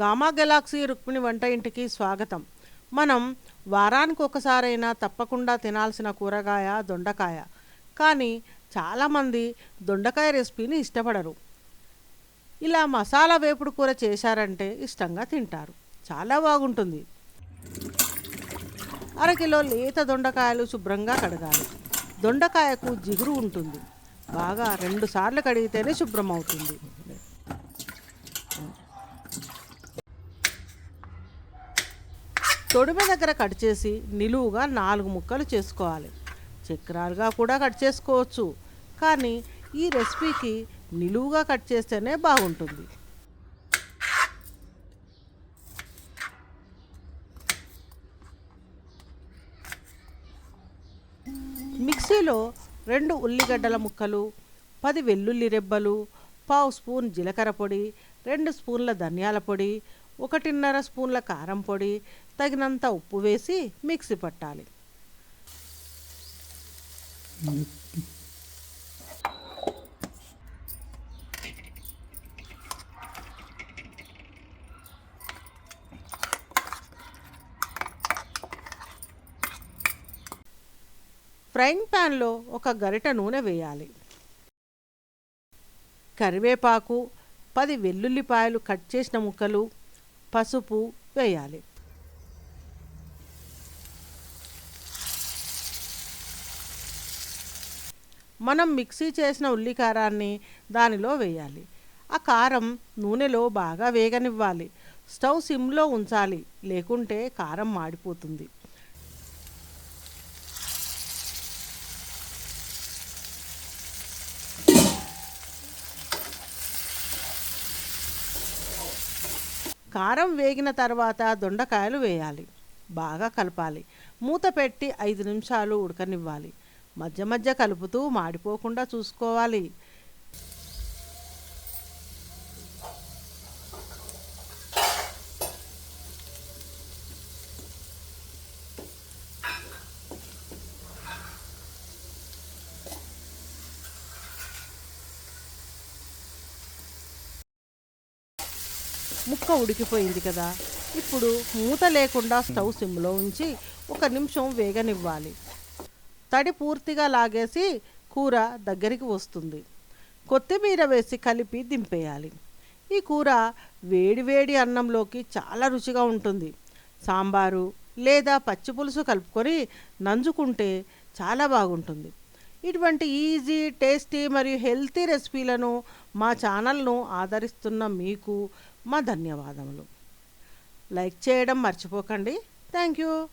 Gamma Galaxy Rukmini వంట ఇంటికి స్వాగతం. మనం వారానికి ఒకసారైనా తప్పకుండా తినాల్సిన కూరగాయ దొండకాయ. కానీ చాలామంది దొండకాయ రెసిపీని ఇష్టపడరు. ఇలా మసాలా వేపుడు కూర చేశారంటే ఇష్టంగా తింటారు. చాలా బాగుంటుంది. అరకిలో లేత దొండకాయలు శుభ్రంగా కడగాలి. దొండకాయకు జిగురు ఉంటుంది. బాగా రెండు సార్లు కడిగితేనే శుభ్రం అవుతుంది. తొడిమె దగ్గర కట్ చేసి నిలువుగా నాలుగు ముక్కలు చేసుకోవాలి. చక్రాలుగా కూడా కట్ చేసుకోవచ్చు. కానీ ఈ రెసిపీకి నిలువుగా కట్ చేస్తేనే బాగుంటుంది. మిక్సీలో రెండు ఉల్లిగడ్డల ముక్కలు పది వెల్లుల్లి రెబ్బలు పావు స్పూన్ జీలకర్ర పొడి రెండు స్పూన్ల ధనియాల పొడి ఒకటిన్నర స్పూన్ల కారం పొడి తగినంత ఉప్పు వేసి మిక్సీ పట్టాలి. ఫ్రైంగ్ ప్యాన్లో ఒక గరిట నూనె వేయాలి. కరివేపాకు పది వెల్లుల్లిపాయలు కట్ చేసిన ముక్కలు పసుపు వేయాలి. మనం మిక్సీ చేసిన ఉల్లి కారాన్ని దానిలో వేయాలి. ఆ కారం నూనెలో బాగా వేగనివ్వాలి. స్టవ్ సిమ్లో ఉంచాలి. లేకుంటే కారం మాడిపోతుంది. కారం వేగిన తర్వాత దొండకాయలు వేయాలి. బాగా కలపాలి. మూత పెట్టి ఐదు నిమిషాలు ఉడకనివ్వాలి. మధ్య మధ్య కలుపుతూ మాడిపోకుండా చూసుకోవాలి. ముక్క ఉడికిపోయింది కదా. ఇప్పుడు మూత లేకుండా స్టవ్ సిమ్లో ఉంచి ఒక నిమిషం వేగనివ్వాలి. తడి పూర్తిగా లాగేసి కూర దగ్గరికి వస్తుంది. కొత్తిమీర వేసి కలిపి దింపేయాలి. ఈ కూర వేడివేడి అన్నంలోకి చాలా రుచిగా ఉంటుంది. సాంబారు లేదా పచ్చి పులుసు కలుపుకొని నంజుకుంటే చాలా బాగుంటుంది. ఇటువంటి ఈజీ టేస్టీ మరియు హెల్తీ రెసిపీలను మా ఛానల్ను ఆదరిస్తున్న మీకు మా ధన్యవాదములు. లైక్ చేయడం మర్చిపోకండి. Thank you.